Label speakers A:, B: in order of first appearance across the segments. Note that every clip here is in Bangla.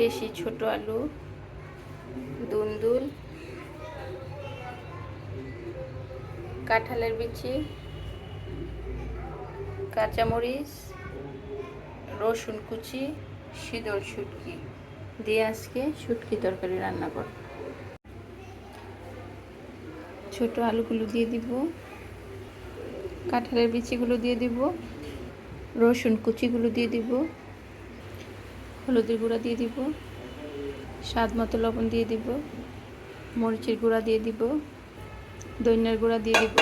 A: দেশি ছোট আলু, দুন্দুল, কাঁঠালের বিচি, কাঁচামরিচ, রসুন কুচি, শীতল শুটকি। দিয়ে আজকে শুটকি তরকারি রান্না করব। ছোট আলুগুলো দিয়ে দিব, কাঁঠালের বিচিগুলো দিয়ে দিব, রসুন কুচিগুলো দিয়ে দিব হলুদের গুঁড়া দিয়ে দিব, স্বাদ মতো লবণ দিয়ে দিব, মরিচের গুঁড়া দিয়ে দিব, দইনার গুঁড়া দিয়ে দিব।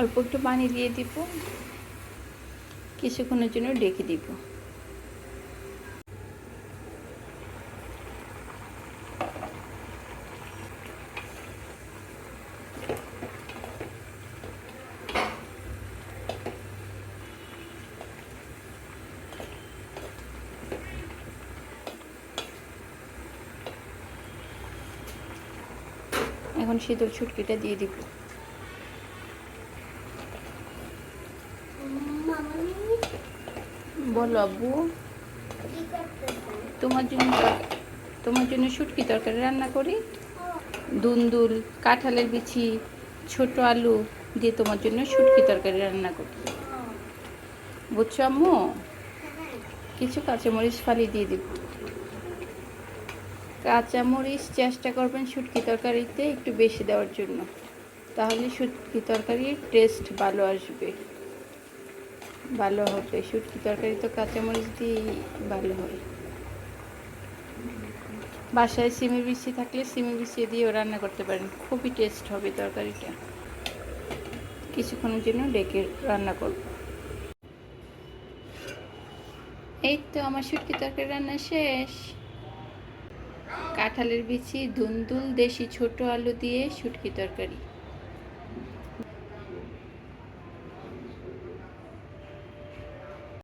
A: অল্প একটু পানি দিয়ে দিব, কিছুক্ষণের জন্য ডেকে দিব। এখন শীতল ছুটকিটা দিয়ে দিব। বলো আব্বু। তোমার জন্য তোমার জন্য শুটকি তরকারি রান্না করি। দুন্দুল, কাঁঠালের বিচি, ছোট আলু দিয়ে তোমার জন্য শুটকি তরকারি রান্না করি। বুঝছ আম্মু? কিছু কাঁচামরিচ ফালি দিয়ে দিব। কাঁচামরিচ চেষ্টা করবেন শুটকি তরকারিতে একটু বেশি দেওয়ার জন্য। তাহলে শুটকি তরকারির টেস্ট ভালো আসবে। ভালো হবে। শুটকি তরকারি তো কাঁচামরিচ দিয়েই ভালো হয়। বাসায় সিমের বিচি থাকলে সিমের বিচি দিয়েও রান্না করতে পারেন। খুবই টেস্ট হবে তরকারিটা। কিছুক্ষণের জন্য ডেকে রান্না করব। এই তো আমার শুটকি তরকারি রান্না শেষ। কাঁঠালের বিচি দুন্দুল দেশি ছোট আলু দিয়ে শুটকি তরকারি।